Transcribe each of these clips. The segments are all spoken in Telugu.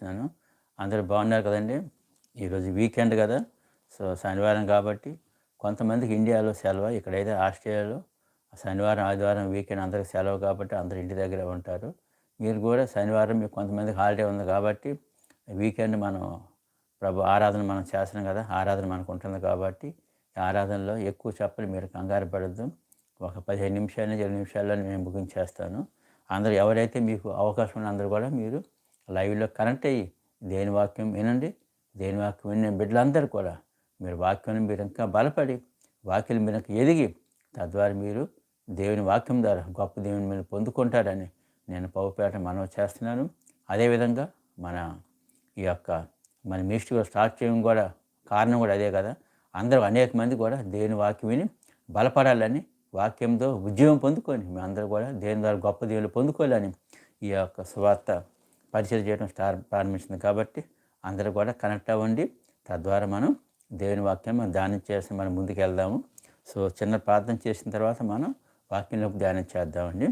చేస్తున్నాను. అందరూ బాగున్నారు కదండి. ఈరోజు వీకెండ్ కదా. సో శనివారం కాబట్టి కొంతమందికి ఇండియాలో సెలవు ఇక్కడైతే ఆస్ట్రేలియాలో శనివారం ఆదివారం వీకెండ్ అందరికి సెలవు కాబట్టి అందరు ఇంటి దగ్గర ఉంటారు. మీరు కూడా శనివారం మీకు కొంతమందికి హాలిడే ఉంది కాబట్టి వీకెండ్ మనం ప్రభు ఆరాధన మనం చేస్తున్నాం కదా. ఆరాధన మనకు ఉంటుంది కాబట్టి ఆరాధనలో ఎక్కువ చెప్పలు మీరు కంగారు పడద్దు. ఒక పదిహేను నిమిషాలు ఇరవై నిమిషాల్లో నేను బుకింగ్ చేస్తాను అందరూ ఎవరైతే మీకు అవకాశం ఉన్న అందరూ కూడా మీరు లైవ్లో కనెక్ట్ అయ్యి దేని వాక్యం వినండి దేని వాక్యం విన్న బిడ్డలందరూ కూడా మీరు వాక్యం మీరు ఇంకా బలపడి వాక్యం మీరు ఎదిగి తద్వారా మీరు దేవుని వాక్యం ద్వారా గొప్ప దేవుని మీరు పొందుకుంటారని నేను పౌపేట మనవి చేస్తున్నాను. అదేవిధంగా మన ఈ యొక్క మన మినిస్ట్రీ స్టార్ట్ చేయడం కూడా కారణం కూడా అదే కదా. అందరూ అనేక మంది కూడా దేవుని వాక్యం విని బలపడాలని వాక్యంతో ఉద్యోగం పొందుకొని మీ అందరూ కూడా దేని ద్వారా గొప్ప దేవులు పొందుకోవాలని ఈ యొక్క సువార్త పరిచయం చేయడం స్టార్ ప్రారంభించింది కాబట్టి అందరూ కూడా కనెక్ట్ అవ్వండి. తద్వారా మనం దేవుని వాక్యం మనం ధ్యానం చేసి మనం ముందుకు వెళ్దాము సో చిన్న ప్రార్థన చేసిన తర్వాత మనం వాక్యంలోకి ధ్యానం చేద్దామండి.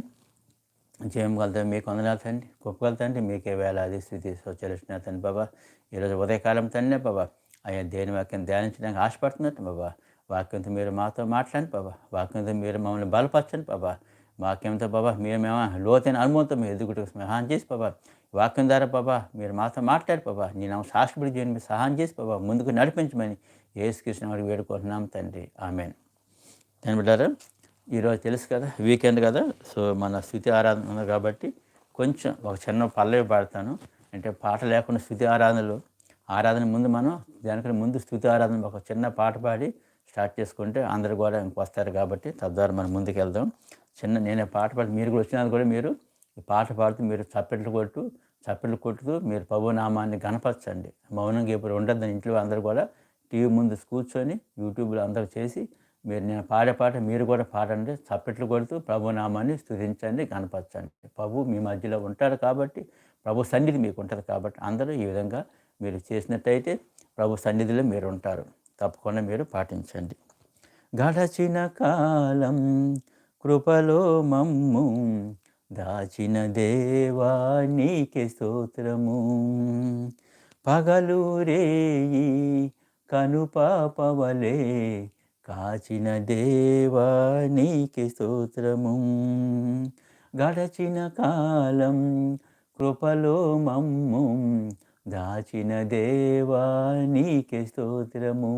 చేయగలుగుతాం మీకు వందనాలు తండ్రి. గొప్పగలుగుతండి మీకే వేలాది స్థితి స్వచ్ఛలిసిన తండ్రి బాబా. ఈరోజు ఉదయకాలం తండ్రి బాబా. అయ్యా దేని వాక్యం ధ్యానించడానికి ఆశపడుతున్నట్టు బాబా. వాక్యంతో మీరు మాతో మాట్లాడండి బాబా. వాక్యంతో మీరు మమ్మల్ని బలపరచండి బాబా. వాక్యంతో బాబా మీరు మేము లోతైన అనుభవంతో మేము ఎదుగుటకు సహాయం చేసి బాబా. వాక్యం ద్వారా బాబా మీరు మాతో మాట్లాడు బాబా నేను సాక్షిపడి చేయని మీరు సహాయం చేసి బాబా ముందుకు నడిపించమని ఏసుకృష్ణ వాడు వేడుకుంటున్నాం తండ్రి. ఆమెన్. బిడ్డారా ఈరోజు తెలుసు కదా వీకెండ్ కదా సో మన స్థుతి ఆరాధన ఉంది కాబట్టి కొంచెం ఒక చిన్న పల్లవి పాడతాను. అంటే పాట లేకుండా స్థుతి ఆరాధనలు ఆరాధన ముందు మనం దానికన్నా ముందు స్థుతి ఆరాధన ఒక చిన్న పాట పాడి స్టార్ట్ చేసుకుంటే అందరు కూడా వస్తారు కాబట్టి తద్వారా మనం ముందుకు వెళ్దాం. చిన్న నేనే పాట పాడి మీరు కూడా వచ్చినా కూడా మీరు పాట పాడుతూ మీరు చప్పెట్లు కొట్టు చప్పెట్లు కొట్టుతూ మీరు ప్రభు నామాన్ని గణపరచండి మౌనంగా ఇప్పుడు ఉండద్దని ఇంట్లో అందరూ కూడా టీవీ ముందు కూర్చొని యూట్యూబ్లో అందరూ చేసి మీరు నేను పాడే పాట మీరు కూడా పాడండి. చప్పట్లు కొడుతూ ప్రభునామాన్ని స్థుతించండి గణపరచండి ప్రభు మీ మధ్యలో ఉంటారు కాబట్టి ప్రభు సన్నిధి మీకు ఉంటుంది కాబట్టి అందరూ ఈ విధంగా మీరు చేసినట్టయితే ప్రభు సన్నిధిలో మీరు ఉంటారు. తప్పకుండా మీరు పాటించండి. గడచిన కాలం కృపలో మమ్ము దాచిన దేవా నీకే స్తోత్రము. పగలు రేయి కనుపాపవలే కాచిన దేవా నీకే స్తోత్రము. గడచిన కాలం కృపలో మమ్ము దాచిన దేవా నీకే స్తోత్రము.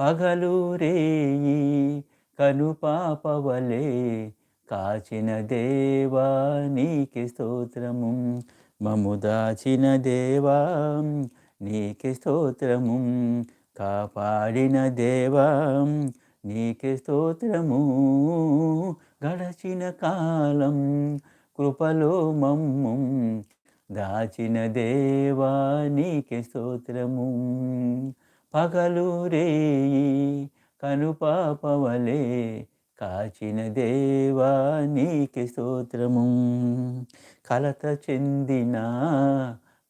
పగలు రేయి కనుపాపవలే కాచిన దేవా నీకే స్తోత్రము. మము దాచిన దేవా నీకే స్తోత్రము. కాపాడిన దేవా నీకే స్తోత్రము. గడచిన కాలం కృపలో మమ్ము. దాచిన దేవా నీకే స్తోత్రము. పగలు రేయి కనుపాపవలే కాచిన దేవా నీకి స్తోత్రము. కలత చెందిన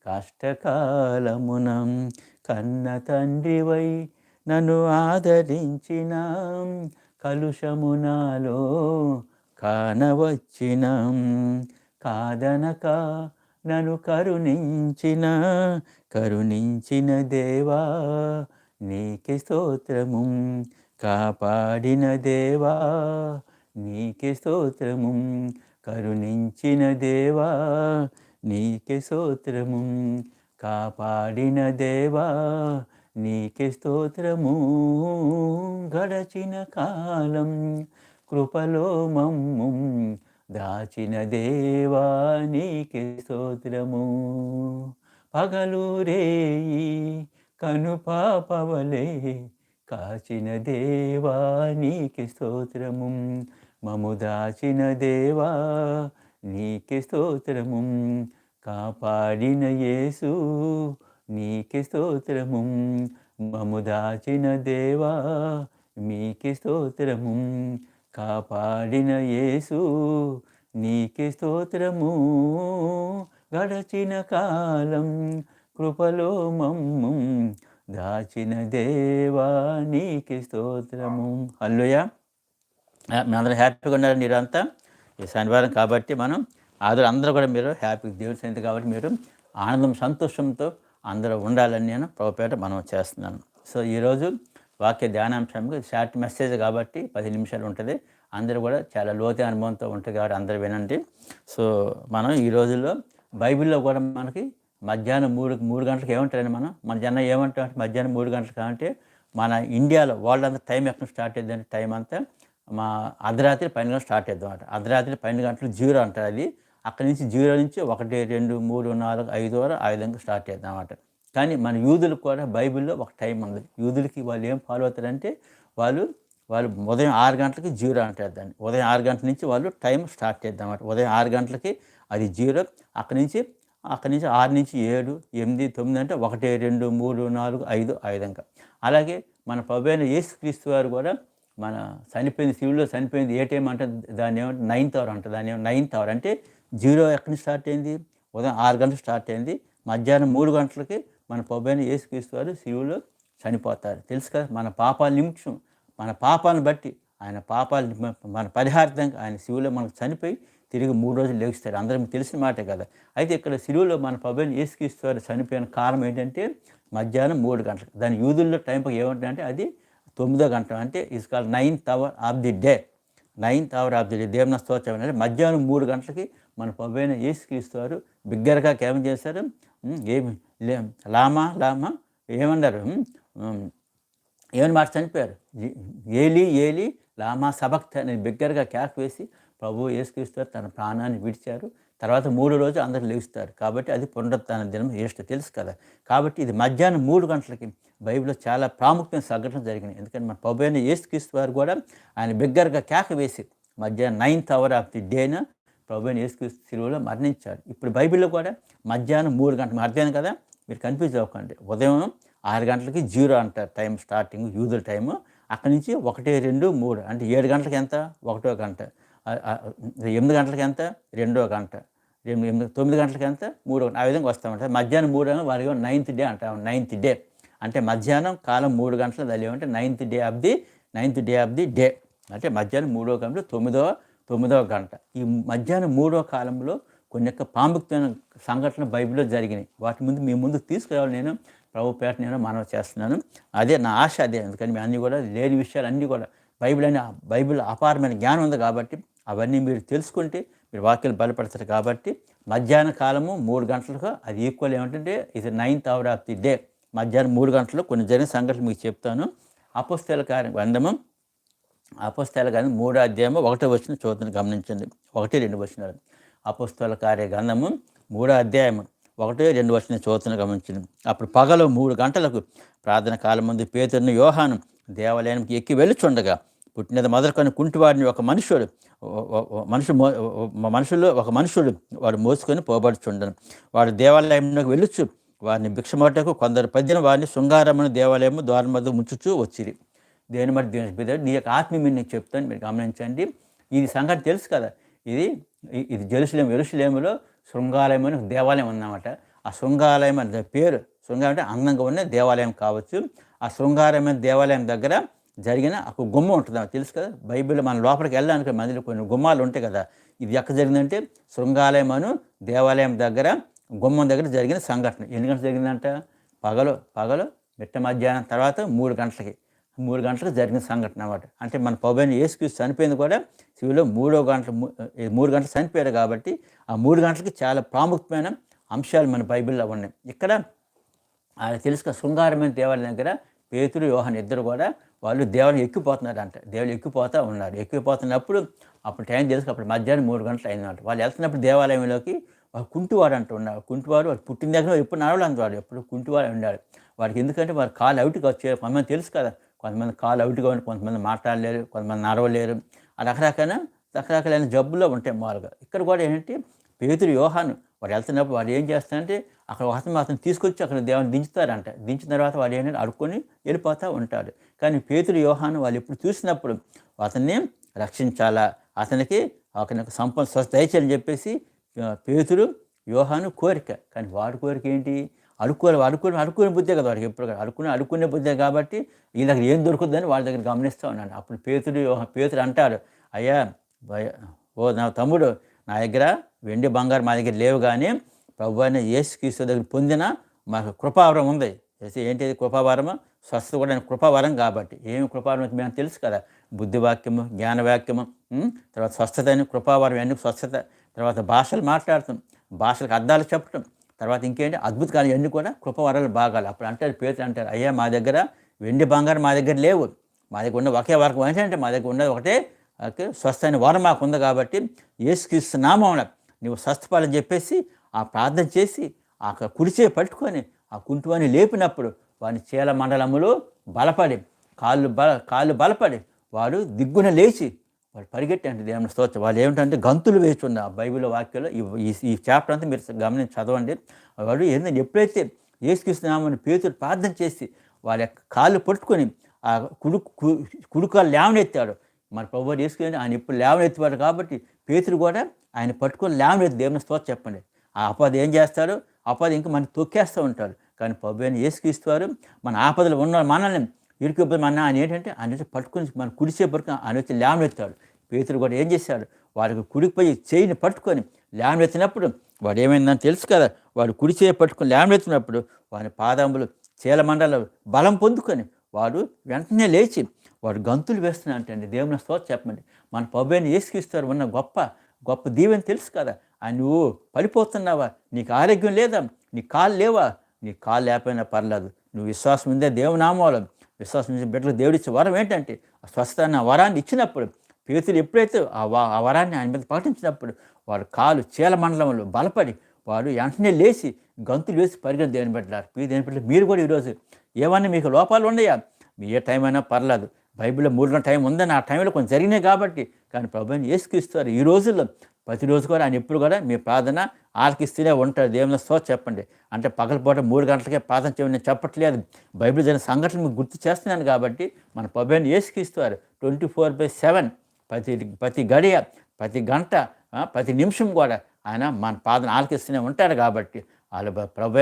కష్టకాలమున కన్న తండ్రివై నన్ను ఆదరించిన కలుషమునాలో కానవచ్చిన కాదనక నన్ను కరుణించిన కరుణించిన దేవా నీకి స్తోత్రము. కాపాడిన దేవా నీకే స్తోత్రము. కరుణించిన దేవా నీకే స్తోత్రము. కాపాడిన దేవా నీకే స్తోత్రము. గడచిన కాలం కృపలో మమ్ము. దాచిన దేవా నీకే స్తోత్రము. పగలు రేయి కనుపాపవలే కాచిన దేవా నీకి స్తోత్రము. మము దాచిన దేవా నీకి స్తోత్రము. కాపాడిన యేసు నీకి స్తోత్రము. మము దాచిన దేవా మీకి స్తోత్రము. కాపాడిన యేసు నీకి స్తోత్రము. గడచిన కాలం కృపలో మమ్ము. దాచిన దేవా నీకి స్తోత్రము. హల్లుయ మీ అందరూ హ్యాపీగా ఉన్నారు మీరంతా? ఈ శనివారం కాబట్టి మనం ఆదరు అందరూ కూడా మీరు హ్యాపీ దేవుని సన్నిధి కాబట్టి మీరు ఆనందం సంతోషంతో అందరూ ఉండాలని నేను ప్రభుపేట మనం చేస్తున్నాను. సో ఈరోజు వాక్య ధ్యానాంశంగా షార్ట్ మెసేజ్ కాబట్టి పది నిమిషాలు ఉంటుంది. అందరూ కూడా చాలా లోతైన అనుభవంతో ఉంటుంది కాబట్టి అందరూ వినండి. సో మనం ఈ రోజుల్లో బైబిల్లో కూడా మనకి మధ్యాహ్నం మూడు మూడు గంటలకు ఏమంటారండి మనం? మన ఏమంటాం అంటే మధ్యాహ్నం మూడు గంటలకు అంటే మన ఇండియాలో వరల్డ్ అంతా టైం ఎక్కడ స్టార్ట్ అయ్యిందంటే టైం అంతా మా అర్ధరాత్రి పన్నెండు గంటలు స్టార్ట్ అవుతాం అనమాట అర్ధరాత్రి పన్నెండు గంటలు జీరో అంటారు అది. అక్కడి నుంచి జీరో నుంచి ఒకటి రెండు మూడు నాలుగు ఐదు వరకు ఆ విధంగా స్టార్ట్ చేద్దాం అనమాట కానీ మన యూదులకు కూడా బైబిల్లో ఒక టైం ఉంది. యూదులకి వాళ్ళు ఏం ఫాలో అవుతారంటే వాళ్ళు వాళ్ళు ఉదయం ఆరు గంటలకి జీరో అంటారు దాన్ని. ఉదయం ఆరు గంటల నుంచి వాళ్ళు టైం స్టార్ట్ చేద్దాం అన్నమాట. ఉదయం ఆరు గంటలకి అది జీరో. అక్కడి నుంచి అక్కడి నుంచి ఆరు నుంచి ఏడు ఎనిమిది తొమ్మిది అంటే ఒకటి రెండు మూడు నాలుగు ఐదు ఆ అలాగే మన ప్రభు అయిన యేసుక్రీస్తు వారు కూడా మన చనిపోయింది శివుల్లో చనిపోయింది ఏ టైం అంటే దాన్ని ఏమంటే నైన్త్ అవర్ అంట దాని ఏమంటే నైన్త్ అవర్. అంటే జీరో ఎక్కడి నుంచి స్టార్ట్ అయింది? ఉదయం ఆరు గంటలకు స్టార్ట్ అయింది. మధ్యాహ్నం మూడు గంటలకి మన ప్రభు అయిన యేసుక్రీస్తు వారు శివులో చనిపోతారు. తెలుసు కదా మన పాపాల నిమిషం మన పాపాలను బట్టి ఆయన పాపాలు మన పరిహార్థంగా ఆయన శివులో మనకు చనిపోయి తిరిగి మూడు రోజులు లేగిస్తారు. అందరం తెలిసిన మాటే కదా. అయితే ఇక్కడ సిరువులో మన పబ్బని ఏసుకిస్తారు చనిపోయిన కారణం ఏంటంటే మధ్యాహ్నం మూడు గంటలకు. దాని యూదుల్లో టైం ఏమంటారంటే అది తొమ్మిదో గంట. అంటే is call ninth hour of the day. Ninth hour of the day. దేవుని స్తోత్రం అంటే మధ్యాహ్నం మూడు గంటలకి మన పబ్బైన ఏసుక్రీస్తారు బిగ్గరగా కేమ చేశారు. ఏమి లే లామా లామా ఏమన్నారు? ఏమని మాట చనిపోయారు? ఏలి ఏలి లామా సబక్త అని బిగ్గరగా క్యాక్ వేసి ప్రభు యేసుక్రీస్తు తన ప్రాణాన్ని విడిచారు. తర్వాత మూడు రోజు అందరు లేస్తారు కాబట్టి అది పునరుత్న దినం. ఏష్ట తెలుసు కదా. కాబట్టి ఇది మధ్యాహ్నం మూడు గంటలకి బైబిల్లో చాలా ప్రాముఖ్యమైన సంఘటన జరిగింది ఎందుకంటే మన ప్రభు అయిన యేసుక్రీస్తు వారు కూడా ఆయన బిగ్గరగా కేక వేసి మధ్యాహ్నం నైన్త్ అవర్ ఆఫ్ ది డేన ప్రభు అయిన యేసుక్రీస్తు సిలువలో మరణించాడు. ఇప్పుడు బైబిల్లో కూడా మధ్యాహ్నం మూడు గంటలు అర్థం కదా? మీరు కన్ఫ్యూజ్ అవ్వకండి. ఉదయం ఆరు గంటలకి జీరో అంటారు టైం స్టార్టింగ్ యూదుల టైము. అక్కడి నుంచి ఒకటి రెండు మూడు. అంటే ఏడు గంటలకి ఎంత? ఒకటో గంట. ఎనిమిది గంటలకి ఎంత? రెండో గంట. ఎనిమిది తొమ్మిది గంటలకి ఎంత? మూడో ఆ విధంగా వస్తామంట. మధ్యాహ్నం మూడు వారికి నైన్త్ డే అంటాం. నైన్త్ డే అంటే మధ్యాహ్నం కాలం మూడు గంటలు తెలియమంటే ninth day of the ninth day of the day అంటే మధ్యాహ్నం మూడో గంటలు తొమ్మిదో తొమ్మిదవ గంట. ఈ మధ్యాహ్నం మూడో కాలంలో కొన్ని యొక్క ప్రాముఖ్యమైన సంఘటనలు బైబిల్లో జరిగినాయి. వాటి ముందు మీ ముందు తీసుకురావాలి నేను. ప్రభుపేట నేను మనవి చేస్తున్నాను. అదే నా ఆశ అదే. అందుకని అన్నీ కూడా లేని విషయాలు అన్నీ కూడా బైబిల్ అని బైబిల్ అపారమైన జ్ఞానం ఉంది కాబట్టి అవన్నీ మీరు తెలుసుకుంటే మీరు వాక్యాలు బలపడతారు కాబట్టి మధ్యాహ్న కాలము మూడు గంటలకు అది ఈక్వల్ ఏమిటంటే ఇది ninth hour of the day మధ్యాహ్నం మూడు గంటలు కొన్ని జరిగిన సంఘటనలు మీకు చెప్తాను. అపుస్తల కార్యం గ్రంథము అపుస్తల గ్రంథం మూడో అధ్యాయము ఒకటో వచ్చిన చూద్దాం గమనించండి. ఒకటి రెండు వచ్చినారు అపుస్తల కార్య గ్రంథము మూడో అధ్యాయము ఒకటి రెండు వచ్చిన చూతను గమనించింది అప్పుడు పగలు మూడు గంటలకు ప్రార్థన కాలం ముందు పేతుడిని యోహాను దేవాలయానికి ఎక్కి వెళ్ళుచుండగా పుట్టినది మొదలుకొని కుంటివాడిని ఒక మనుషుడు మనుషు మనుషులు ఒక మనుషుడు వాడు మోసుకొని పోబడుచుండను. వాడు దేవాలయంలోకి వెళ్ళొచ్చు. వారిని భిక్షమటకు కొందరు పద్యన వారిని శృంగారమని దేవాలయము ద్వారం మధ్య ముంచుచూ వచ్చిరి. దేని మరి దేవుని నీ యొక్క ఆత్మీయ నేను చెప్తాను మీరు గమనించండి. ఇది సంఘటన తెలుసు కదా. ఇది ఇది జెరుసలేం ఎరుసలేములో శృంగాలయం అని దేవాలయం ఉందన్నమాట ఆ శృంగాలయం అనే పేరు శృంగారం అంటే అందంగా ఉన్న దేవాలయం కావచ్చు. ఆ శృంగారమైన దేవాలయం దగ్గర జరిగిన ఒక గుమ్మ ఉంటుంది తెలుసు కదా. బైబిల్ మన లోపలికి వెళ్ళడానికి మందిలో కొన్ని గుమ్మాలు ఉంటాయి కదా. ఇది ఎక్కడ జరిగిందంటే శృంగాలయం అను దేవాలయం దగ్గర గుమ్మం దగ్గర జరిగిన సంఘటన. ఎన్ని గంటలు జరిగిందంట? పగలు పగలు మిట్ట మధ్యాహ్నం తర్వాత మూడు గంటలకి మూడు గంటలకు జరిగిన సంఘటన అనమాట అంటే మన పౌబైన ఏసుక్రీస్తు చనిపోయింది కూడా శివులో మూడో గంటలు మూడు గంటలు చనిపోయారు కాబట్టి ఆ మూడు గంటలకి చాలా ప్రాముఖ్యమైన అంశాలు మన బైబిల్లో ఉన్నాయి. ఇక్కడ ఆయన తెలుసుక శృంగారమైన దేవాలయం దగ్గర పేతులు యోహన్ ఇద్దరు కూడా వాళ్ళు దేవుని ఎక్కిపోతున్నారంట. దేవుడు ఎక్కిపోతూ ఉన్నారు. ఎక్కిపోతున్నప్పుడు అప్పుడు టైం తెలుసు అప్పుడు మధ్యాహ్నం మూడు గంటలు అయిందంట వాళ్ళు వెళ్తున్నప్పుడు దేవాలయంలోకి వారు కుంటివారు అంటూ ఉన్నారు. కుంటివారు వారు పుట్టిన దగ్గర ఎప్పుడు నడవలేదు వాడు ఎప్పుడు కుంటివారు ఉండాలి. వారికి ఎందుకంటే వారు కాలు అవుట్కి వచ్చారు. కొంతమంది తెలుసు కదా కొంతమంది కాలు అవుట్గా ఉండి కొంతమంది మాట్లాడలేరు కొంతమంది నడవలేరు. ఆ రకరకాల రకరకాలైన జబ్బులో ఉంటాయి మామూలుగా. ఇక్కడ కూడా ఏంటంటే పేతురు యోహాను వాడు వెళ్తున్నప్పుడు వాడు ఏం చేస్తారంటే అక్కడ వాసన అతను తీసుకొచ్చి అక్కడ దేవుని దించుతారంట. దించిన తర్వాత వాడు ఏంటంటే అడుక్కొని వెళ్ళిపోతూ ఉంటాడు. కానీ పేతుడు యోహాను వాళ్ళు ఎప్పుడు చూసినప్పుడు అతన్ని రక్షించాలా? అతనికి అతనికి సంపద స్వస్థ దయచేయాలని చెప్పేసి పేతుడు యోహాను కోరిక. కానీ వాడి కోరిక ఏంటి? అడుక్కోవాలి అడుక్కుని అడుక్కునే బుద్ధే కదా వాడికి ఎప్పుడు అడుక్కుని అడుక్కునే బుద్ధే కాబట్టి ఈ దగ్గర ఏం దొరుకుతుందని వాళ్ళ దగ్గర గమనిస్తూ ఉన్నాను. అప్పుడు పేతుడు పేతుడు అంటారు అయ్యా ఓ నా తమ్ముడు నా దగ్గర వెండి బంగారు మా దగ్గర లేవు కానీ ప్రభు అయిన యేసుక్రీస్తు దగ్గర పొందిన మాకు కృపావరం ఉంది. ఏంటిది కృపావరము స్వస్థత కూడా కృపావరం కాబట్టి. ఏమి కృపావరం మేము తెలుసు కదా. బుద్ధివాక్యము జ్ఞానవాక్యము తర్వాత స్వస్థత అని కృపావరం అన్ని స్వస్థత. తర్వాత భాషలు మాట్లాడటం భాషలకు అర్థాలు చెప్పటం. తర్వాత ఇంకేంటి? అద్భుతకాలు ఇవన్నీ కూడా కృపవరాలు భాగాలు. అప్పుడు అంటారు పేరు అంటారు అయ్యా మా దగ్గర వెండి బంగారం మా దగ్గర లేవు. మా దగ్గర ఉన్న ఒకే వరకు ఏంటంటే మా దగ్గర ఉన్నది ఒకటే ఓకే? స్వస్థ అయిన వరం మాకు ఉంది కాబట్టి ఏసుక్రీస్తు నామంలో నువ్వు స్వస్థపాలని చెప్పేసి ఆ ప్రార్థన చేసి ఆ కుడిచే పట్టుకొని ఆ కుంటువాన్ని లేపినప్పుడు వాని చీల మండలములో బలపడి కాళ్ళు బల కాళ్ళు బలపడి వాడు దిగ్గున లేచి వాడు పరిగెట్టండి దేవుని స్తోత్రం. వాళ్ళు ఏమిటంటే గంతులు వేస్తున్న ఆ బైబిల్ వాక్యంలో ఈ ఈ- చాప్టర్ అంతా మీరు గమనించి చదవండి. వాడు ఏంటంటే ఎప్పుడైతే ఏసుకృష్ణనామని పేతులు ప్రార్థన చేసి వాళ్ళ యొక్క కాళ్ళు పట్టుకొని ఆ కుడు కు- కుడుకాలు లేవనెత్తాడు మన ప్రభు తీసుకుని ఆయన ఇప్పుడు లేవనెత్తివాడు కాబట్టి పేతులు కూడా ఆయన పట్టుకొని లేవనెత్తి దేవుని స్తోత్ర చెప్పండి. ఆ అపద ఏం చేస్తాడు? అపద ఇంకా మనకి తొక్కేస్తూ ఉంటారు కానీ ప్రభు అని ఏసుకిస్తారు మన ఆపదలు ఉన్న మనల్ని ఇరుకుపోయి మన ఆయన ఏంటంటే ఆయన వచ్చి పట్టుకొని మన కుడిసే పట్టుకొని ఆయన వచ్చి లేవనెత్తాడు. పేతులు కూడా ఏం చేశాడు? వాడికి కుడిపోయి చేయిని పట్టుకొని లేవనెత్తినప్పుడు వాడు ఏమైందని తెలుసు కదా? వాడు కుడిచే పట్టుకొని లేవనెత్తినప్పుడు వాని పాదములు చీలమండలు బలం పొందుకొని వాడు వెంటనే లేచి వాడు గంతులు వేస్తున్నా అంటే దేవుని స్తోత్ర చెప్పండి మన పబ్బేని ఏసుకిస్తారు ఉన్న గొప్ప గొప్ప దీవెని తెలుసు కదా. ఆ నువ్వు పడిపోతున్నావా? నీకు ఆరోగ్యం లేదా? నీ కాళ్ళు లేవా? నీ కాలు లేకపోయినా పర్లేదు. నువ్వు విశ్వాసం ఉందే దేవునామాలు విశ్వాసం ఉండే బిడ్డలు దేవుడిచ్చే వరం ఏంటంటే స్వస్థ అన్న వరాన్ని ఇచ్చినప్పుడు పేతులు ఎప్పుడైతే ఆ ఆ వరాన్ని ఆయన మీద ప్రకటించినప్పుడు వాడు కాలు చీల మండలంలో బలపడి వాడు వెంటనే లేచి గంతులు వేసి పరిగణ దేవుని పెట్టారు మీ దేని పెట్టారు మీరు కూడా ఈరోజు ఏమన్నా మీకు లోపాలు ఉన్నాయా? మీ ఏ టైం అయినా పర్లేదు. బైబిల్లో మూడు గంటల టైం ఉందని ఆ టైంలో కొంచెం జరిగినాయి కాబట్టి కానీ ప్రభుని ఏసుకిస్తారు ఈ రోజుల్లో ప్రతిరోజు కూడా ఆయన ఎప్పుడు కూడా మీ ప్రార్థన ఆలకిస్తూనే ఉంటాడు దేవుని సో చెప్పండి. అంటే పగలపూట మూడు గంటలకే ప్రార్థన చేయమని నేను చెప్పట్లేదు. బైబిల్ జరిగిన సంఘటనలు మీకు గుర్తు చేస్తున్నాను కాబట్టి మన ప్రభుని ఏసుకిస్తారు ట్వంటీ ఫోర్ బై సెవెన్ ప్రతి ప్రతి గడియ ప్రతి గంట ప్రతి నిమిషం కూడా ఆయన మన ప్రార్థన ఆలకిస్తూనే ఉంటాడు కాబట్టి వాళ్ళ ప్రభు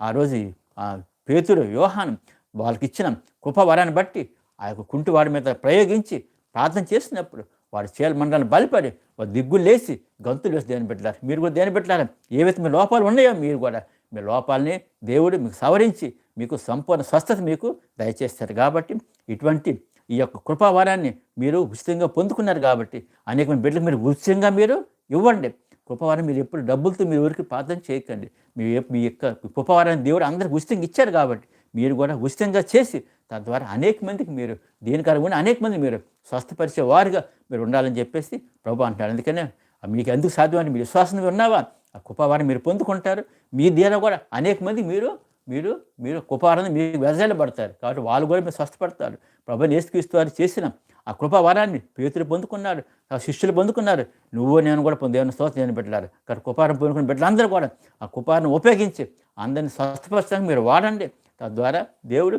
ఆ రోజు ఆ పేతురు యోహాను వాళ్ళకి ఇచ్చిన కృపవరాన్ని బట్టి ఆ యొక్క కుంటివాడి మీద ప్రయోగించి ప్రార్థన చేసినప్పుడు వాడు చీల మండలాన్ని బలిపడి వాడు దిగ్గులు లేచి గంతులు వేసి దేని పెట్టారు మీరు కూడా దేని పెట్టారు ఏవైతే మీ లోపాలు ఉన్నాయో మీరు కూడా. మీ లోపాలని దేవుడు మీకు సవరించి మీకు సంపూర్ణ స్వస్థత మీకు దయచేస్తారు కాబట్టి ఇటువంటి ఈ యొక్క కృపావరాన్ని మీరు ఉచితంగా పొందుకున్నారు కాబట్టి అనేకమైన బిడ్డలకు మీరు ఉచితంగా మీరు ఇవ్వండి. కృపవారం మీరు ఎప్పుడు డబ్బులతో మీరు ఊరికి ప్రార్థన చేయకండి. మీ మీ యొక్క కృపవారాన్ని దేవుడు అందరికి ఉచితంగా ఇచ్చారు కాబట్టి మీరు కూడా ఉచితంగా చేసి తద్వారా అనేక మందికి మీరు దీనికరకుండా అనేక మంది మీరు స్వస్థపరిచే వారుగా మీరు ఉండాలని చెప్పేసి ప్రభు అంటాడు అందుకనే మీకు ఎందుకు సాధ్యమని మీరు విశ్వాసం ఉన్నావా? ఆ కృపవారం మీరు పొందుకుంటారు. మీ ద్వారా కూడా అనేక మంది మీరు మీరు మీరు కృపావరాన్ని మీరు వెదజల్లబడతారు కాబట్టి వాళ్ళు కూడా మీరు స్వస్థపడతారు. ప్రభు నేసుక్రీస్తు చేసిన ఆ కృపావరాన్ని పేతులు పొందుకున్నారు. ఆ శిష్యులు పొందుకున్నారు. నువ్వు నేను కూడా పొంది స్తోత్రం నేను పెట్టారు కానీ కృపారం పొందుకున్న బిడ్డలందరూ కూడా ఆ కృపాన్ని ఉపయోగించి అందరిని స్వస్థపరచడానికి మీరు వాడండి. తద్వారా దేవుడు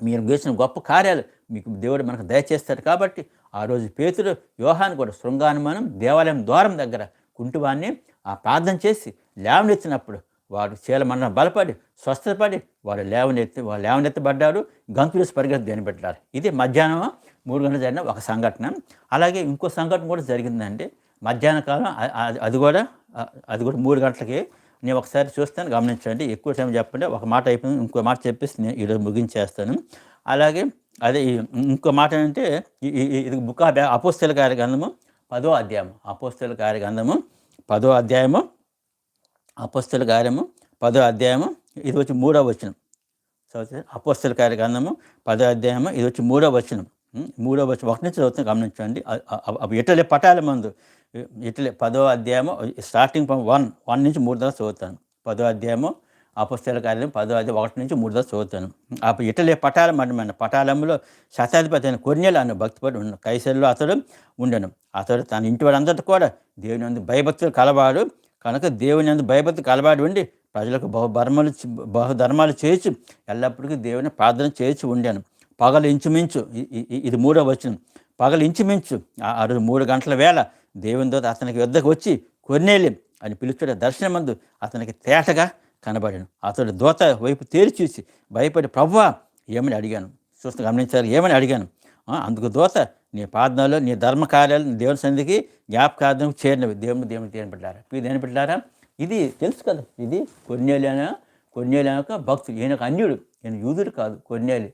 మీరు చేసిన గొప్ప కార్యాలు మీకు దేవుడు మనకు దయచేస్తాడు కాబట్టి ఆ రోజు పేతుడు యోహాన్ కూడా శృంగానుమానం దేవాలయం ద్వారం దగ్గర కుంటువాన్ని ఆ ప్రార్థన చేసి లేవనెత్తినప్పుడు వారు చీలమండలం బలపడి స్వస్థపడి వారు లేవనెత్తి వారు లేవనెత్తబడ్డారు. గంతులేసి పరిగెత్తి దేని పెట్టారు. ఇది మధ్యాహ్నం మూడు గంటలు జరిగిన ఒక సంఘటన. అలాగే ఇంకో సంఘటన కూడా జరిగిందంటే మధ్యాహ్న కాలం అది కూడా అది కూడా మూడు గంటలకి నేను ఒకసారి చూస్తాను గమనించండి. ఎక్కువ టైం చెప్పండి ఒక మాట అయిపోయింది ఇంకో మాట చెప్పేసి నేను ఈరోజు ముగించేస్తాను. అలాగే అదే ఇంకో మాట ఏంటంటే ఇది బుక్ ఆఫ్ అపోస్తల కార్యగ్రంథము పదో అధ్యాయం అపోస్తల కార్యగ్రంథము పదో అధ్యాయము అపోస్తల కార్యము పదో అధ్యాయము ఇది వచ్చి మూడో వచనం. చదివితే అపోస్తల కార్యగ్రంథము పదో అధ్యాయము ఇది వచ్చి మూడో వచనం. మూడో వచనం. ఒకటి నుంచి చదువుతుంది గమనించండి. అ- పటాల మందు? ఇట్లే పదో అధ్యాయము స్టార్టింగ్ ఫ్రమ్ వన్ వన్ నుంచి మూడు దాకా చదువుతాను. పదో అధ్యాయము అపస్తల కార్యం పదో అధ్యాయం ఒకటి నుంచి మూడు దాకా చదువుతాను. అప్పుడు ఇటలే పటాలం మండమైన పటాలంలో శతాధిపతి అయిన కొన్యలు అన్న భక్తిపడి ఉన్న కైసరిలో అతడు ఉండను. అతడు తన ఇంటి వారందరితో కూడా దేవుని అందు భయభక్తులు కలవాడు. కనుక దేవుని అందు భయభక్తి కలవాడు ఉండి ప్రజలకు బహుబర్మలు బహుధర్మాలు చేసి ఎల్లప్పటికీ దేవుని ప్రార్థన చేసి ఉండాను. పగలు ఇంచుమించు ఇది మూడో వచనం. పగలు ఇంచుమించు ఆ- ఆ రోజు మూడు గంటల వేళ దేవుని దూత అతనికి యుద్ధకు వచ్చి కొన్నేలి అని పిలుచుట దర్శనమందు అతనికి తేటగా కనబడాను. అతడు దూత వైపు తేరి చూసి భయపడి ప్రభువా ఏమని అడిగాను? చూస్తూ గమనించారు ఏమని అడిగాను? ఆ, అందుకు దూత నీ పాదనలో నీ ధర్మ కార్యాలు నీ దేవుని సన్నిధికి జ్ఞాపకార్థం చేరినవి. దేవుని దేవుని దేని మీ దేని పెట్టారా ఇది తెలుసు కదా ఇది కొన్నేళ్ళైనా కొన్నేళ్ళాక భక్తుడు. ఈయన ఒక అన్యుడు. ఈయన యూదుడు కాదు కొన్నేళ్ళు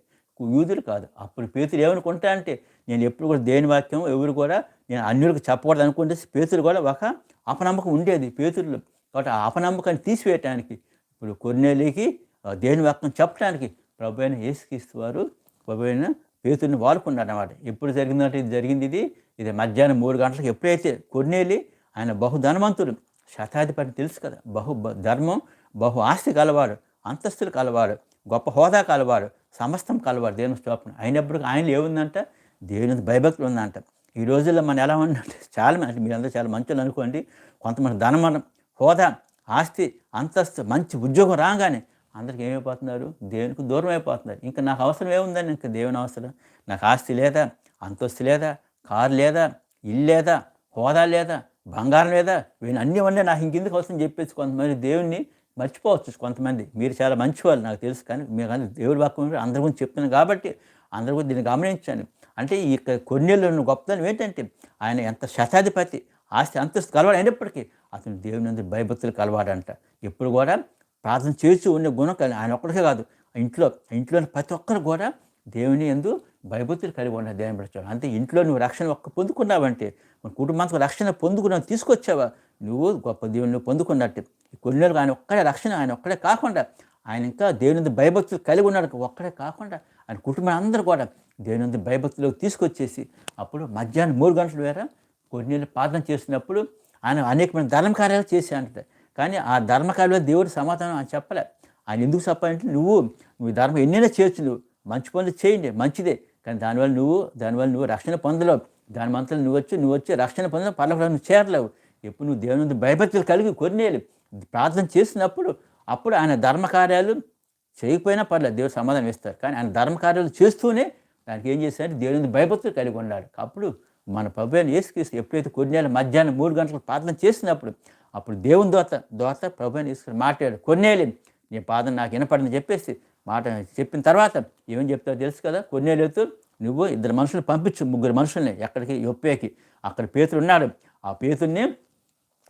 యూదుడు కాదు. అప్పుడు పేతులు ఏమనుకుంటా అంటే నేను ఎప్పుడు కూడా దేని వాక్యం ఎవరు కూడా నేను అన్యులకు చెప్పకూడదు అనుకుంటే పేతులు కూడా ఒక అపనమ్మకం ఉండేది. పేతుల్లో కాబట్టి ఆ అపనమ్మకాన్ని తీసివేయటానికి ఇప్పుడు కొన్నేళ్ళకి దేని వాక్యం చెప్పడానికి ప్రభు అయిన ఏసుక్రీస్తు వారు ప్రభు అయిన పేతుడిని వాడుకున్నాడు అనమాట ఎప్పుడు జరిగిందంటే ఇది జరిగింది ఇది ఇది మధ్యాహ్నం మూడు గంటలకు ఎప్పుడైతే కొన్నేళ్ళి ఆయన బహు ధనవంతుడు శతాధిపతి తెలుసు కదా బహు బ- ధర్మం బహు ఆస్తి కలవాడు అంతస్తులు కలవాడు గొప్ప హోదా కలవాడు సమస్తం కలవాడు దేవుని స్తోత్రం. అయినప్పటికీ ఆయన ఏముందంట? దేవుని భయభక్తులు ఉందంట. ఈ రోజుల్లో మనం ఎలా ఉన్నట్టు చాలా అంటే మీరందరూ చాలా మంచి అనుకోండి కొంతమంది ధనమనం హోదా ఆస్తి అంతస్తు మంచి ఉద్యోగం రాగానే అందరికి ఏమైపోతున్నారు? దేవునికి దూరం అయిపోతున్నారు. ఇంకా నాకు అవసరం ఏముందని ఇంకా దేవుని అవసరం. నాకు ఆస్తి లేదా అంతస్తు లేదా కారు లేదా ఇల్లు లేదా హోదా లేదా బంగారం లేదా వీళ్ళు అన్నీ ఉన్నాయి. నాకు ఇంకెందుకు అవసరం చెప్పేసి కొంతమంది దేవుణ్ణి మర్చిపోవచ్చు కొంతమంది. మీరు చాలా మంచివాళ్ళు నాకు తెలుసు కానీ మీరు కానీ దేవుడి వాక్యం అందరి గురించి చెప్తున్నాను కాబట్టి అందరి గురించి దీన్ని గమనించాను అంటే ఈ యొక్క కొన్నేళ్ళు గొప్పతనం ఏంటంటే ఆయన ఎంత శతాధిపతి ఆస్తి అంతస్తు కలవాడు అయినప్పటికీ అతను దేవుని అందరి భయభక్తులు కలవాడంట. ఎప్పుడు కూడా ప్రార్థన చేసి ఉండే గుణం ఆయన ఒక్కడికే కాదు ఇంట్లో ఇంట్లోని ప్రతి ఒక్కరు కూడా దేవుని ఎందు భయభక్తులు కలిగి ఉన్న దేవుని పెడతాడు అంతే ఇంట్లో నువ్వు రక్షణ ఒక్క పొందుకున్నావంటే మన కుటుంబానికి రక్షణ పొందుకున్నావు తీసుకొచ్చావా? నువ్వు గొప్ప దేవుని నువ్వు పొందుకున్నట్టు. ఈ ఆయన ఒక్కడే రక్షణ ఆయన ఒక్కడే కాకుండా ఆయన ఇంకా దేవుని భయభక్తులు కలిగి ఉన్నాడు ఒక్కడే కాకుండా ఆయన కుటుంబం అందరూ కూడా దేవుని భయభక్తిలోకి తీసుకొచ్చేసి అప్పుడు మధ్యాహ్నం మూడు గంటల వేళ కొన్ని ప్రార్థన చేసినప్పుడు ఆయన అనేకమైన ధర్మ కార్యాలు చేసి అంటారు కానీ ఆ ధర్మకార్యంలో దేవుడు సమాధానం ఆయన చెప్పలే. ఆయన ఎందుకు చెప్పాలంటే నువ్వు నువ్వు ధర్మం ఎన్నైనా చేయొచ్చు నువ్వు మంచి పనులు చేయండి మంచిదే. కానీ దానివల్ల నువ్వు దానివల్ల నువ్వు రక్షణ పొందలేవు. దాని మంత్రులు నువ్వు వచ్చి నువ్వు వచ్చి రక్షణ పొందడం పర్లకు నువ్వు చేరలేవు. ఎప్పుడు నువ్వు దేవుని భయభక్తులు కలిగి కొన్నేళ్ళు ప్రార్థన చేసినప్పుడు అప్పుడు ఆయన ధర్మకార్యాలు చేయకపోయినా పర్లేదు దేవుడు సమాధానం ఇస్తారు. కానీ ఆయన ధర్మకార్యాలు చేస్తూనే దానికి ఏం చేశారంటే దేవుని ముందు భయభక్తులు కలిగి ఉన్నాడు. అప్పుడు మన ప్రభు అయిన యేసుక్రీస్తు ఎప్పుడైతే కొన్నేళ్ళ మధ్యాహ్నం మూడు గంటలకు ప్రార్థన చేసినప్పుడు అప్పుడు దేవుని దోత దోత ప్రభు అయిన యేసుక్రీస్తు మాట్లాడాడు కొన్నేళ్ళు నీ పాదం నాకు వినపడని చెప్పేసి మాట చెప్పిన తర్వాత ఏమని చెప్తావు తెలుసు కదా? కొన్నేళ్ళతో నువ్వు ఇద్దరు మనుషులు పంపించు ముగ్గురు మనుషుల్ని ఎక్కడికి? ఒప్పేకి అక్కడ పేతులు ఉన్నాడు. ఆ పేతుల్ని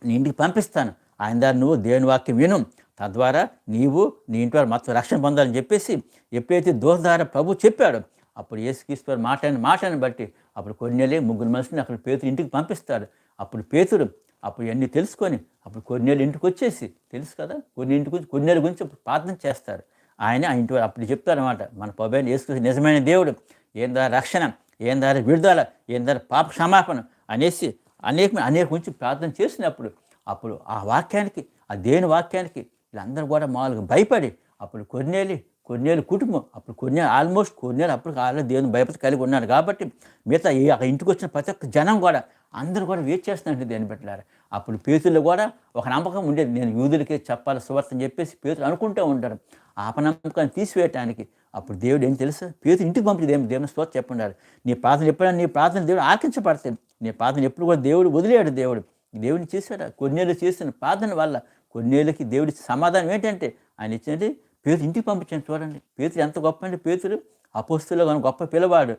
నీ ఇంటికి పంపిస్తాను. ఆయన దారి నువ్వు దేవుని వాక్యం విను. తద్వారా నీవు నీ ఇంటి వారు మొత్తం రక్షణ పొందాలని చెప్పేసి ఎప్పుడైతే దోషధార ప్రభు చెప్పాడు అప్పుడు యేసుక్రీస్తు మాటని మాటని బట్టి అప్పుడు కొన్నెలే ముగ్గురు మనుషుని అక్కడ పేతురు ఇంటికి పంపిస్తాడు అప్పుడు పేతురు అప్పుడు ఇవన్నీ తెలుసుకొని అప్పుడు కొన్నేళ్ళు ఇంటికి వచ్చేసి తెలుసు కదా? కొన్ని ఇంటికి వచ్చి కొన్నేళ్ళ గురించి అప్పుడు ప్రార్థన చేస్తారు. ఆయన ఆ ఇంటి అప్పుడు చెప్తారనమాట మన పబైన యేసుక్రీస్తు నిజమైన దేవుడు ఏం ద్వారా రక్షణ ఏం ద్వారా విడుదల ఏం ద్వారా పాప క్షమాపణ అనేసి అనేక అనేక గురించి ప్రార్థన చేసినప్పుడు అప్పుడు ఆ వాక్యానికి ఆ దేని వాక్యానికి వీళ్ళందరూ కూడా మామూలుగా భయపడి అప్పుడు కొన్నేళ్ళు కొన్నేళ్ళు కుటుంబం. అప్పుడు కొన్ని ఆల్మోస్ట్ కొన్నేళ్ళు అప్పుడు ఆల్రెడీ దేవుని భయపడి కలిగి ఉన్నాడు. కాబట్టి మిగతా ఈ ఇంటికి వచ్చిన ప్రతి ఒక్క జనం కూడా అందరూ కూడా వెయిట్ చేస్తున్నట్టు దేని పెట్టారు అప్పుడు పేతుల్లో కూడా ఒక నమ్మకం ఉండేది. నేను యూదులకే చెప్పాలి సువార్త అని చెప్పేసి పేతులు అనుకుంటూ ఉంటారు. ఆపనమ్మకాన్ని తీసివేయటానికి అప్పుడు దేవుడు ఏం తెలుసు? పేరు ఇంటికి పంపి దేవుని దేవుని స్తోత్ర చెప్పండారు నీ ప్రార్థన ఎప్పుడైనా నీ ప్రార్థన దేవుడు ఆకించబడతాయి నీ ప్రార్థన ఎప్పుడు కూడా దేవుడు వదిలేడు దేవుడు. దేవుడిని చేశాడు. కొన్నేళ్ళు చేసిన ప్రార్థన వల్ల కొన్నేళ్ళకి దేవుడి సమాధానం ఏంటంటే ఆయన ఇచ్చినది పేతురు ఇంటికి పంపించాను చూడండి. పేతురు ఎంత గొప్ప అంటే పేతురు అపోస్తులో కానీ గొప్ప పిల్లవాడు.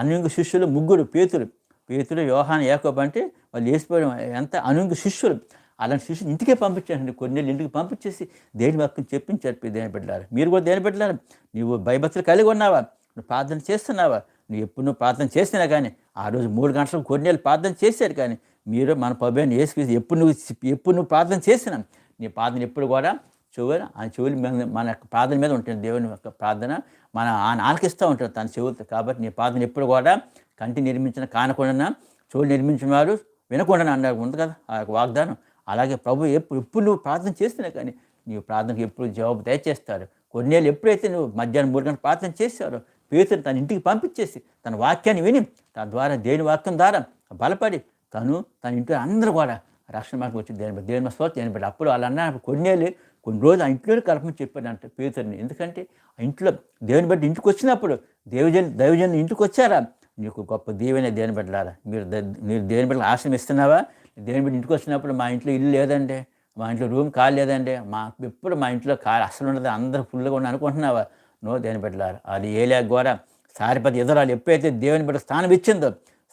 అనుంగ శిష్యులు ముగ్గురు పేతులు పేతులు యోహాన్ యాకోబ్ అంటే వాళ్ళు వేసిపోవడం ఎంత అనుంగ శిష్యులు. అలాంటి శిష్యులు ఇంటికే పంపించారండి. కొన్నేళ్ళు ఇంటికి పంపించేసి దేని వాక్యం చెప్పించారు చెప్పి దేని పెట్టారు మీరు కూడా దేని పెట్టారు నువ్వు భయభక్తులు కలిగి ఉన్నావా? నువ్వు ప్రార్థన చేస్తున్నావా? నువ్వు ఎప్పుడు నువ్వు ప్రార్థన చేసినా కానీ ఆ రోజు మూడు గంటలకు కొన్నేళ్ళు ప్రార్థన చేశారు కానీ మీరు మన పబ్బేని వేసుకు ఎప్పుడు నువ్వు ఎప్పుడు నువ్వు ప్రార్థన చేసినా నీ ప్రార్థన ఎప్పుడు కూడా చెవులు ఆ చెవులు మీద మన యొక్క ప్రార్థన మీద ఉంటుంది దేవుని యొక్క ప్రార్థన. మన ఆయన ఆలకిస్తూ ఉంటాడు తన చెవులతో. కాబట్టి నీ ప్రార్థన ఎప్పుడు కూడా కంటి నిర్మించిన కానకుండా చెవులు నిర్మించిన వారు వినకుండా అన్నారు ఉంది కదా ఆ యొక్క వాగ్దానం. అలాగే ప్రభు ఎప్పుడు ఎప్పుడు నువ్వు ప్రార్థన చేస్తున్నా కానీ నీవు ప్రార్థనకు ఎప్పుడు జవాబు దయచేస్తాడు కొన్నేళ్ళు ఎప్పుడైతే నువ్వు మధ్యాహ్నం మూడు గంటలు ప్రార్థన చేశారో పేతురు తన ఇంటికి పంపించేసి తన వాక్యాన్ని విని తద్వారా దేని వాక్యం ద్వారా బలపడి తను తన ఇంట్లో అందరూ కూడా రక్షణ మార్గం వచ్చి దేని దేని స్వచ్ఛ దేని బట్టి అప్పుడు వాళ్ళు అన్నారు కొన్నేళ్ళు కొన్ని రోజులు ఆ ఇంట్లోనే కలపమని చెప్పాడంట పేతుర్ని ఎందుకంటే ఆ ఇంట్లో దేవుని బట్టి ఇంటికి వచ్చినప్పుడు దేవజన్ దైవజన్ ఇంటికి వచ్చారా? నీకు గొప్ప దీవెన దేని పెట్టారా మీరు మీరు దేని బట్టి ఆశ్రయం ఇస్తున్నావా? దేని బట్టి ఇంటికి వచ్చినప్పుడు మా ఇంట్లో ఇల్లు లేదండి. మా ఇంట్లో రూమ్ కాలు లేదండి. మా ఎప్పుడు మా ఇంట్లో కాలు అసలు ఉండదు. అందరూ ఫుల్గా ఉన్న అనుకుంటున్నావా? నో దేని పెట్టారు అది ఏలే కూడా సారిపతి ఎదురాలు ఎప్పుడైతే దేవుని బట్టి స్థానం ఇచ్చిందో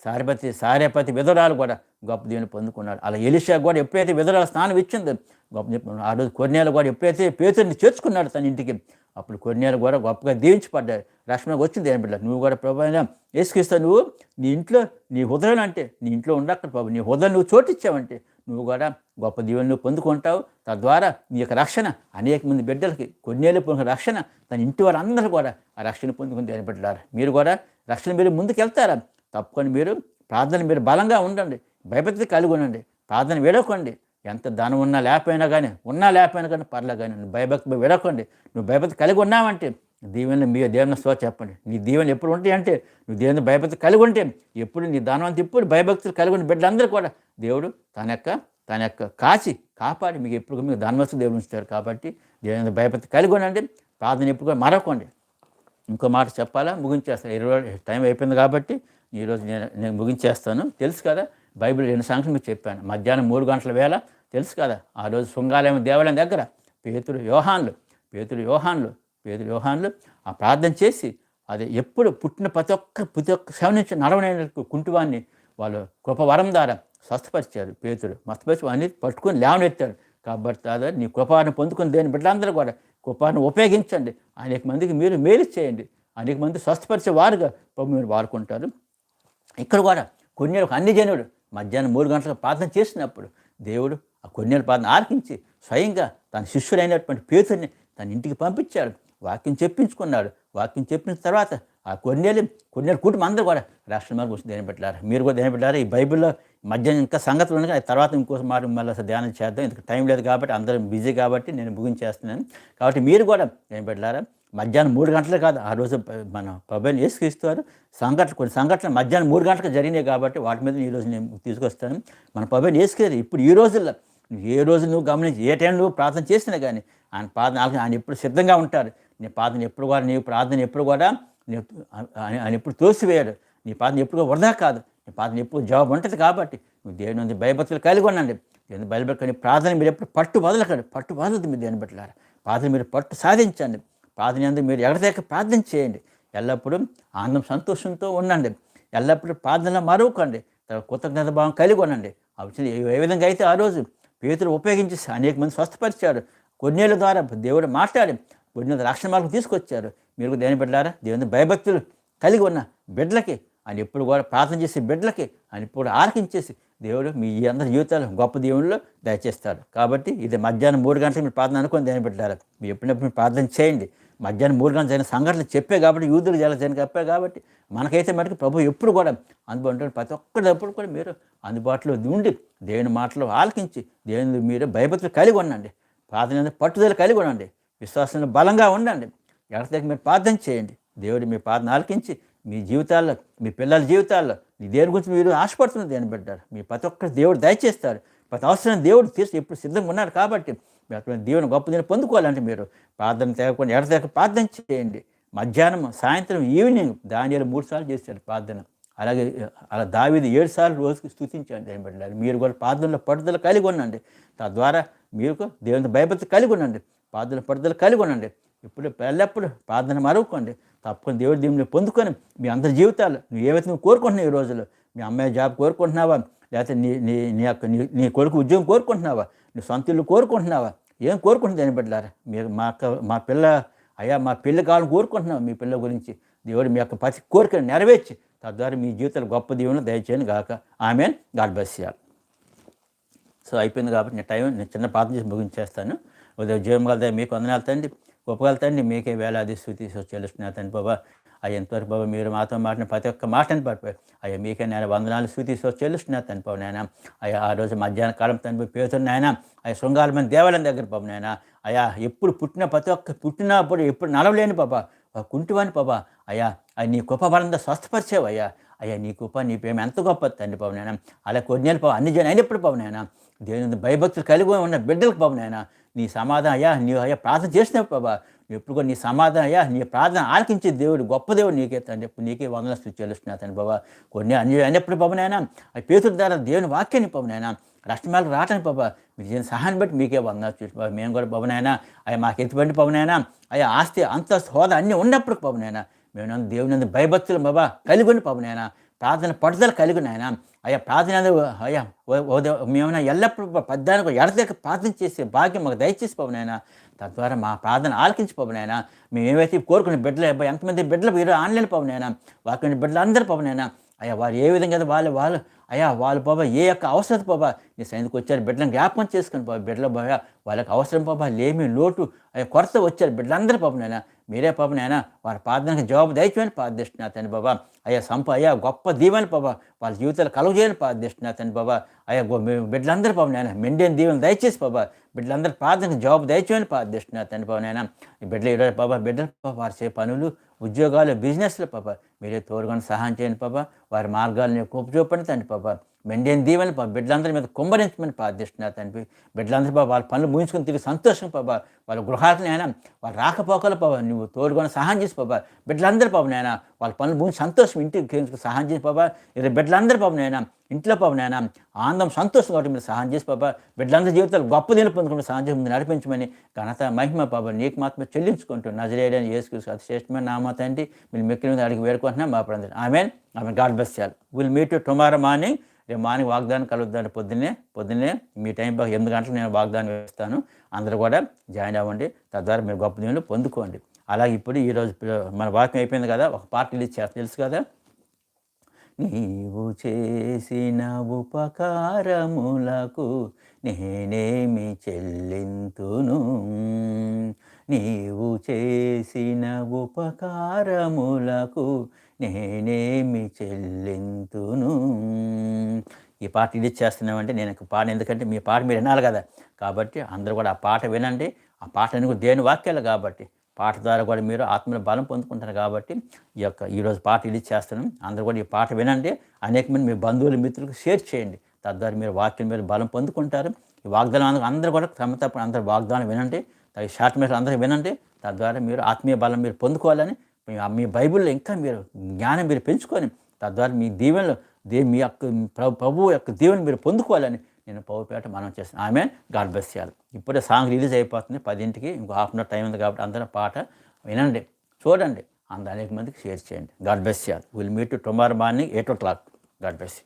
సారిపతి సారేపతి విధురాలు కూడా గొప్ప దేవుని పొందుకున్నాడు. అలా ఎలిషా కూడా ఎప్పుడైతే విధురాలు స్థానం ఇచ్చిందో గొప్ప చెప్పాను ఆ రోజు కొన్నేళ్ళు కూడా ఎప్పుడైతే పేతుడిని చేర్చుకున్నాడు తన ఇంటికి అప్పుడు కొన్నేళ్ళు కూడా గొప్పగా దీవించబడ్డాడు రక్షణ వచ్చింది. ఏం బిడ్డ నువ్వు కూడా ప్రభు అయినా నువ్వు నీ ఇంట్లో నీ హృదయం అంటే నీ ఇంట్లో ఉండక్కడ ప్రభు నీ హృదయం నువ్వు చోటిచ్చావంటే నువ్వు కూడా గొప్ప దీవెనలు పొందుకుంటావు. తద్వారా నీ యొక్క రక్షణ అనేక మంది బిడ్డలకి కొన్నేళ్ళు పొందిన రక్షణ తన ఇంటి వారందరూ కూడా ఆ రక్షణ పొందుకుని దేని మీరు కూడా రక్షణ మీరు ముందుకు వెళ్తారా? తప్పకుండా మీరు ప్రార్థన మీరు బలంగా ఉండండి. భయభక్తి కలిగి ఉండండి. ప్రార్థన విడకండి ఎంత ధనం ఉన్నా లేకపోయినా కానీ ఉన్నా లేకపోయినా కానీ పర్లే కానీ నువ్వు భయభక్తి విడకండి నువ్వు భయభక్తి కలిగి ఉన్నావంటే దీవెనలు మీ దేవుని స్వ చెప్పండి. నీ దీవెనలు ఎప్పుడు ఉంటాయి అంటే నువ్వు దేవుని భయభక్తి కలిగి ఉంటే ఎప్పుడు నీ ధనవంతి ఎప్పుడు భయభక్తులు కలిగి ఉన్న బిడ్డలందరూ కూడా దేవుడు తన యొక్క తన యొక్క కాచి కాపాడి మీకు ఎప్పుడు మీకు ధనవస్తు దేవుడు ఉంచుతారు కాబట్టి దేవుని భయభక్తి కలిగి ఉండండి. ప్రార్థన ఎప్పుడు కూడా మరొకండి ఇంకో మాట చెప్పాలా? ముగించేస్తాను ఇరవై టైం అయిపోయింది కాబట్టి ఈరోజు నేను నేను ముగించేస్తాను. తెలుసు కదా బైబిల్ రెండు సంఖ్యలు మీకు చెప్పాను. మధ్యాహ్నం మూడు గంటల వేళ తెలుసు కదా. ఆ రోజు శృంగాలయం దేవాలయం దగ్గర పేతులు యోహాన్లు పేతులు యోహాన్లు పేతులు యోహాన్లు ఆ ప్రార్థన చేసి అది ఎప్పుడు పుట్టిన ప్రతి ఒక్క ప్రతి ఒక్క శవం నుంచి నడవనైన కుంటువాన్ని వాళ్ళు కృపవరం ద్వారా స్వస్థపరిచారు పేతుడు మస్తపరిచి అన్ని పట్టుకొని లేవనెత్తాడు కాబట్టి అదే నీ కృపాన్ని పొందుకుని దేని బిడ్డలందరూ కూడా కృపాన్ని ఉపయోగించండి. అనేక మందికి మీరు మేలు చేయండి. అనేక మంది స్వస్థపరిచే వారుగా ప్రభు మీరు వాడుకుంటారు. ఇక్కడ కూడా కొన్ని అన్ని జనుడు మధ్యాహ్నం మూడు గంటలకు ప్రార్థన చేసినప్పుడు దేవుడు ఆ కొన్నేళ్ళ పాదను ఆలకించి స్వయంగా తన శిష్యుడైనటువంటి పేతుడిని తన ఇంటికి పంపించాడు. వాక్యం చెప్పించుకున్నాడు. వాక్యం చెప్పిన తర్వాత ఆ కొన్నేళ్ళు కొన్నేళ్ళు కుటుంబం అందరూ కూడా రాష్ట్ర మార్గం వచ్చి ధ్యానం పెట్టారు. మీరు కూడా ధ్యానం పెట్టారు? ఈ బైబిల్లో మధ్యాహ్నం ఇంకా సంగతులు ఉన్నాయి తర్వాత ఇంకో మార్గం మళ్ళీ ధ్యానం చేద్దాం. ఇందుకు టైం లేదు కాబట్టి అందరం బిజీ కాబట్టి నేను ముగించేస్తున్నాను. కాబట్టి మీరు కూడా ధ్యానం పెట్టారా? మధ్యాహ్నం మూడు గంటలే కాదు ఆ రోజు మన పబ్బని వేసుకిస్తారు సంఘటన కొన్ని సంఘటనలు మధ్యాహ్నం మూడు గంటలకు జరిగినాయి కాబట్టి వాటి మీద ఈ రోజు నేను తీసుకొస్తాను. మన పబ్బని వేసుకేది ఇప్పుడు ఈ రోజుల్లో ఏ రోజు నువ్వు గమనించి ఏ టైం నువ్వు ప్రార్థన చేసినా కానీ ఆయన ప్రార్థన ఆలకి- ఆయన ఎప్పుడు సిద్ధంగా ఉంటారు. నీ ప్రార్థన ఎప్పుడు కూడా నీ ప్రార్థన ఎప్పుడు కూడా నీ- ఆయన ఎప్పుడు తోసివేయడు నీ ప్రార్థన ఎప్పుడు కూడా వృధా కాదు. నీ ప్రార్థన ఎప్పుడు జవాబు ఉంటుంది కాబట్టి నువ్వు దేవుని నుండి భయభక్తులు కలిగి ఉండండి. దేవుని బయలుపెట్టుకొని ప్రార్థన మీరు ఎప్పుడు పట్టు వదలకండి. పట్టు వదలదు మీరు దేని పెట్టారు ప్రార్థన మీరు పట్టు సాధించండి. ప్రార్థన ఎందుకు మీరు ఎడతెక్క ప్రార్థన చేయండి. ఎల్లప్పుడూ ఆనందం సంతోషంతో ఉండండి. ఎల్లప్పుడూ ప్రార్థనలో మరవకండి. కృతజ్ఞత భావం కలిగి ఉండండి. అవి ఏ విధంగా అయితే ఆ రోజు పేతులు ఉపయోగించి అనేక మంది స్వస్థపరిచారు. కొన్నేళ్ళ ద్వారా దేవుడు మాట్లాడి కొన్ని రక్షణ మార్గం తీసుకొచ్చారు. మీరు కూడా దేని బిడ్డారా దేవుని భయభక్తులు కలిగి ఉన్న బిడ్డలకి ఆయన ఎప్పుడు కూడా ప్రార్థన చేసే బిడ్డలకి ఆయన ఇప్పుడు ఆరకించేసి దేవుడు మీ అందరి జీవితాలు గొప్ప దేవుళ్ళు దయచేస్తాడు కాబట్టి ఇది మధ్యాహ్నం మూడు గంటలకు మీరు ప్రార్థన అనుకుని దేని పెట్టారు మీరు ఎప్పుడప్పుడు మీరు ప్రార్థన చేయండి. మధ్యాహ్నం మూడు గంటల జరిగిన సంఘటనలు చెప్పే కాబట్టి యూదులు జల జరిగిన చెప్పే కాబట్టి మనకైతే మటుకు ప్రభు ఎప్పుడు కూడా అందుబాటులో ప్రతి ఒక్కరిప్పుడు కూడా మీరు అందుబాటులో ఉండి దేవుని మాటలు ఆలకించి దేవుని మీరు భయభక్తులు కలిగి ఉండండి. ప్రార్థన పట్టుదల కలిగి ఉండండి. విశ్వాసంలో బలంగా ఉండండి. ఎక్కడికి మీరు ప్రార్థన చేయండి. దేవుడు మీ ప్రార్థన ఆలకించి మీ జీవితాల్లో మీ పిల్లల జీవితాల్లో మీ దేని గురించి మీరు ఆశపడుతున్నది దేని పెట్టారు. మీ ప్రతి ఒక్కరు దేవుడు దయచేస్తారు. ప్రతి అవసరం దేవుడు తీసి ఎప్పుడు సిద్ధంగా ఉన్నారు కాబట్టి అటువంటి దేవుని గొప్ప దీన్ని పొందుకోవాలంటే మీరు ప్రార్థన తేగకుండా ఎడ తేక ప్రార్థన చేయండి. మధ్యాహ్నం సాయంత్రం ఈవినింగ్ దానియాలు మూడు సార్లు చేశారు ప్రార్థన. అలాగే అలా దావిది ఏడు సార్లు రోజుకి స్థుతించండి దేని పెట్టారు మీరు కూడా ప్రార్థనలో పట్టుదల కలిగి ఉండండి. తద్వారా మీకు దేవుని భయభక్తి కలిగి ఉండండి. ప్రార్థన పట్టుదల కలిగి ఉండండి. ఇప్పుడు ఎల్లప్పుడు ప్రార్థన మరవకండి. తప్పకుండా దేవుడి దీవుని పొందుకొని మీ అందరి జీవితాలు నువ్వు ఏవైతే నువ్వు కోరుకుంటున్నావు ఈ రోజుల్లో? మీ అమ్మాయి జాబ్ కోరుకుంటున్నావా? లేకపోతే నీ నీ నీ యొక్క నీ నీ కొడుకు ఉద్యోగం కోరుకుంటున్నావా? నీ సొంత ఇల్లు కోరుకుంటున్నావా? ఏం కోరుకుంటుంది అని బిడ్డలారా? మీరు మా అక్క మా పిల్ల అయ్యా మా పిల్ల కావాలని కోరుకుంటున్నాం మీ పిల్ల గురించి. దేవుడు మీ యొక్క ప్రతి కోరికను నెరవేర్చి తద్వారా మీ జీవితాలు గొప్ప దీవెన దయచేయను గాక. ఆమెన్. గాడ్ బెస్ చేయాలి సో అయిపోయింది కాబట్టి నేను టైం నేను చిన్న ప్రార్థన చేసి ముగించేస్తాను. ఉదయం జీవం కలదా మీకు వందనాలు తండ్రి. ఉపకలుతండి మీకే వేలాది స్థుతి చెల్లిస్తున్నా తండ్రి బాబా. అయ్యా ఎంతవరకు బాబా మీరు మాతో మాట్లాడిన ప్రతి ఒక్క మాటని పడిపోయి అయ్యా మీకే నేను వందనాలు స్థుతి చెల్లిస్తున్నా తండ్రి బాబు నాయన. అయ్యా ఆ రోజు మధ్యాహ్న కాలం తండ్రి పేరుతున్న నాయన. అయ్యా శృంగారమైన దేవాలయం దగ్గర బాబు నాయన. అయ్యా ఎప్పుడు పుట్టిన ప్రతి ఒక్క పుట్టినప్పుడు ఎప్పుడు నడవలేని బాబా. కుంటివాని బాబా. అయ్యా అయ్యా నీ గొప్ప బలంగా స్వస్థపరిచేవు అయ్యా నీ కృప నీ ప్రేమ ఎంత గొప్ప తండ్రి పవనైనా అలా అలా కొన్నేళ్ళు పవ అన్ని జనం అయినప్పుడు పవనైనా దేవుని భయభక్తులు కలిగి ఉన్న బిడ్డలకు బాబు నాయన నీ సమాధానం అయ్యా నీ అయ్యా ప్రార్థన చేసినప్పుడు బాబా ఎప్పుడు కూడా నీ సమాధానం అయ్యా నీ ప్రార్థన ఆలకించే దేవుడు గొప్ప దేవుడు నీకే తండ్రి. నీకే వందల స్థితి చెల్లిస్తున్నా తండ్రి బాబా కొన్ని అన్ని అయినప్పుడు బాబు నాయన ఆ పేతుల ద్వారా దేవుని వాక్యాన్ని బాబు నాయన రాష్ట్రాలకు రావటానికి బాబా మీరు చేసిన సహాయాన్ని బట్టి మీకే వందలు చూసి బాబా మేము కూడా బాబునైనా అయ్యా మాకు ఎత్తుబండి బాబునైనా అయ్యా ఆస్తి అంత హోదా అన్నీ ఉన్నప్పుడు బాబునైనా మేము దేవుని భయభక్తులు బాబా కలిగొని ఉండి బాబునైనా ప్రార్థన పట్టుదల కలిగి నాయన. అయ్యా ప్రార్థన అయ్యా మేమైనా ఎల్లప్పుడూ పద్దానికి ఎడతెక్క ప్రార్థన చేసే భాగ్యం మాకు దయచేసి పోవనైనా తద్వారా మా ప్రార్థన ఆలకించిపోవనైనా మేము ఏవైతే కోరుకునే బిడ్డలు అబ్బాయి ఎంతమంది బిడ్డలు మీరు ఆన్లైన్ పవనైనా వాకి బిడ్డలు అందరూ పవనైనా అయ్యా వారు ఏ విధంగా అయితే వాళ్ళు వాళ్ళు అయ్యా వాళ్ళు బాబా ఏ యొక్క అవసరం బాబా నీ సైన్కి వచ్చారు బిడ్డలను జ్ఞాపకం చేసుకుని బాబా బిడ్డలు బాబా వాళ్ళకి అవసరం బాబా లేమి లోటు అయ్యా కొరత వచ్చారు బిడ్డలందరూ పాపనైనా మీరే పాప నాయన వారి ప్రార్థనకు జవాబు దయచేయని ప్రార్థిస్తున్నా తండ్రి బాబా. అయ్యా సంప అయ్యా గొప్ప దీవెని బాబా. వాళ్ళ జీవితాలు కలుగజేయని ప్రార్థిస్తున్నా తండ్రి బాబా. అయ్యా బిడ్డలందరూ పాప నాయన మెండేని దీవెని దయచేసి బాబా. బిడ్డలందరూ ప్రార్థనకు జవాబు దయచేయని ప్రార్థిస్తున్నా తండ్రి బాబా ఈ బిడ్డలు ఈరోజు బాబా బిడ్డలు పాప వారు చే పనులు ఉద్యోగాలు బిజినెస్లు పాప. మీరే తోడుకొని సహాయం చేయండి పాప వారి మార్గాలను కూపు చూపండి తండ్రి పాప మెండేని దీవెని పాప బిడ్డలందరి మీద కుంభరించమని ప్రార్థిస్తున్నారు తండ్రి. బిడ్డలందరూ పాప వాళ్ళ పనులు ముగించుకొని తిరిగి సంతోషం పాప వాళ్ళ గృహాలను అయినా వాళ్ళ రాకపోకలు పాప నువ్వు తోడుకొని సహాయం చేసి పాప బిడ్డలందరూ పాప నాయన వాళ్ళ పనులు ముగించి సంతోషం ఇంటికి సహాయం చేసి పాప ఇది బిడ్డలందరూ పాప నాయన ఇంట్లో పాప నాయన ఆనందం సంతోషం కాబట్టి మీరు సహాయం చేసి పాప బిడ్డలందరి జీవితాలు గొప్ప దీని పొందుకుంటే సహాయం చేసి ముందు నడిపించమని ఘనత మహిమ పాప నీకు మాత్రమే చెల్లించుకుంటూ నజరేయడానికి యేసుక్రీస్తు అతి శ్రేష్టమైన నామా తండ్రి. మీరు మెక్కిన మీద అడిగి వేడుకుంటున్నాం మా ప్రాంతం ఆమె ఆమె గాడ్ బెస్ చేయాలి విల్ మీట్ టుమారో మార్నింగ్ రేపు మార్నింగ్ వాగ్దానం కలుగుతాను పొద్దున్నే పొద్దున్నే మీ టైం బాగా ఎనిమిది గంటలు నేను వాగ్దానం వేస్తాను అందరూ కూడా జాయిన్ అవ్వండి. తద్వారా మీరు గొప్ప దీవులు పొందుకోండి. అలాగే ఇప్పుడు ఈరోజు మన వాక్యం అయిపోయింది కదా ఒక పార్ట్ రిలీజ్ చేస్తా తెలుసు కదా? నీవు చేసిన ఉపకారములకు నేనేమి చెల్లింతును? నీవు చేసిన ఉపకారములకు నేనేమి చెల్లింతును? ఈ పాట రిలీజ్ చేస్తున్నామంటే నేను ఒక పాట ఎందుకంటే మీ పాట మీరు వినాలి కదా. కాబట్టి అందరూ కూడా ఆ పాట వినండి. ఆ పాట ఎందుకు కూడా దేని వాక్యాలు కాబట్టి పాట ద్వారా కూడా మీరు ఆత్మలో బలం పొందుకుంటారు కాబట్టి ఈ యొక్క ఈరోజు పాట రిలీజ్ చేస్తున్నాం. అందరూ కూడా ఈ పాట వినండి. అనేక మంది మీ బంధువులు మిత్రులకు షేర్ చేయండి. తద్వారా మీరు వాక్యం మీద బలం పొందుకుంటారు. ఈ వాగ్దానం అందరూ- అందరూ కూడా క్రమ తప్ప అందరూ వాగ్దానం వినండి. షార్ట్ మీద అందరూ వినండి. తద్వారా మీరు ఆత్మీయ బలం మీరు పొందుకోవాలని మీ బైబిల్లో ఇంకా మీరు జ్ఞానం మీరు పెంచుకొని తద్వారా మీ దీవెనలు దే మీ యొక్క ప్రభు ప్రభువు యొక్క దీవెన మీరు పొందుకోవాలని నేను పౌరుపేట మనం చేస్తాను ఆమె గాడ్ బెస్ చేయాలి ఇప్పుడే సాంగ్ రిలీజ్ అయిపోతుంది పదింటికి. ఇంకో హాఫ్ అన్ అవర్ టైం ఉంది కాబట్టి అందరూ పాట వినండి. చూడండి. అంత అనేక మందికి షేర్ చేయండి. గాడ్ బెస్ చేయాలి will meet tomorrow morning eight o'clock God bless